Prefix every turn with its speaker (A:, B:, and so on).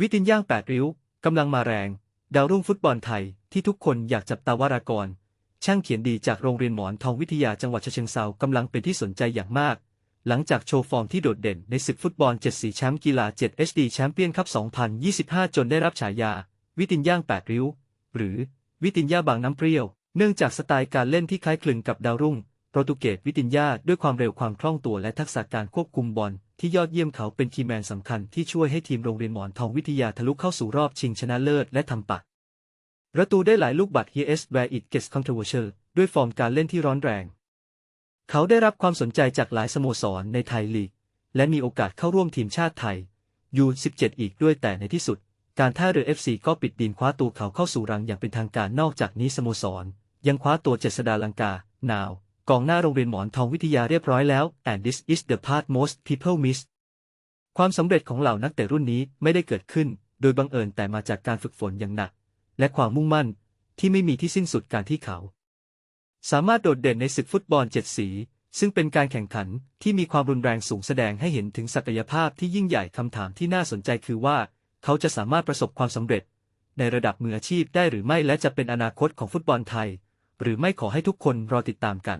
A: วิตินย่างแปดริ้วกำลังมาแรง ดาวรุ่งฟุตบอลไทยที่ทุกคนอยากจับตาวารากร ช่างเขียนดีจากโรงเรียนหมอนทองวิทยาจังหวัดเชิงเซากำลังเป็นที่สนใจอย่างมาก หลังจากโชว์ฟอร์มที่โดดเด่นในศึกฟุตบอล 7 สีแชมป์กีฬา 7 HD แชมเปี้ยนคัพ 2025 จนได้รับฉายา วิตินย่าง8ริ้ว หรือวิตินย่าบางน้ำเปรี้ยว เนื่องจากสไตล์การเล่นที่คล้ายคลึงกับดาวรุ่ง โปรตุเกสวิตินยาด้วยความเร็วความคล่องตัวและทักษะการควบคุมบอลที่ยอดเยี่ยมเขาเป็นคีย์แมนสำคัญที่ช่วยให้ทีมโรงเรียนหมอนทองวิทยาทะลุเข้าสู่รอบชิงชนะเลิศและทำปะประตูได้หลายลูกบัตร He s where it gets controversial ด้วยฟอร์มการเล่นที่ร้อนแรง เขาได้รับความสนใจจากหลายสโมสรในไทยลีก และมีโอกาสเข้าร่วมทีมชาติไทย U17 อีกด้วยแต่ในที่สุด การท่าเรือ FC ก็ปิดดินคว้าตัวเขาเข้าสู่รังอย่างเป็นทางการนอกจากนี้สโมสร ยังคว้าตัวเจษดาลังกา นาว กองหน้าโรงเรียนหมอนทองวิทยาเรียบร้อยแล้ว and this is the part most people miss ความสำเร็จของเหล่านักเตะรุ่นนี้ไม่ได้เกิดขึ้น โดยบังเอิญแต่มาจากการฝึกฝนอย่างหนัก และความมุ่งมั่นที่ไม่มีที่สิ้นสุดการที่เขา สามารถโดดเด่นในศึกฟุตบอลเจ็ดสี ซึ่งเป็นการแข่งขันที่มีความรุนแรงสูงแสดงให้เห็นถึงศักยภาพที่ยิ่งใหญ่คำถามที่น่าสนใจคือว่า เขาจะสามารถประสบความสำเร็จ ในระดับมืออาชีพได้หรือไม่และจะเป็นอนาคตของฟุตบอลไทย หรือไม่ขอให้ทุกคนรอติดตามกัน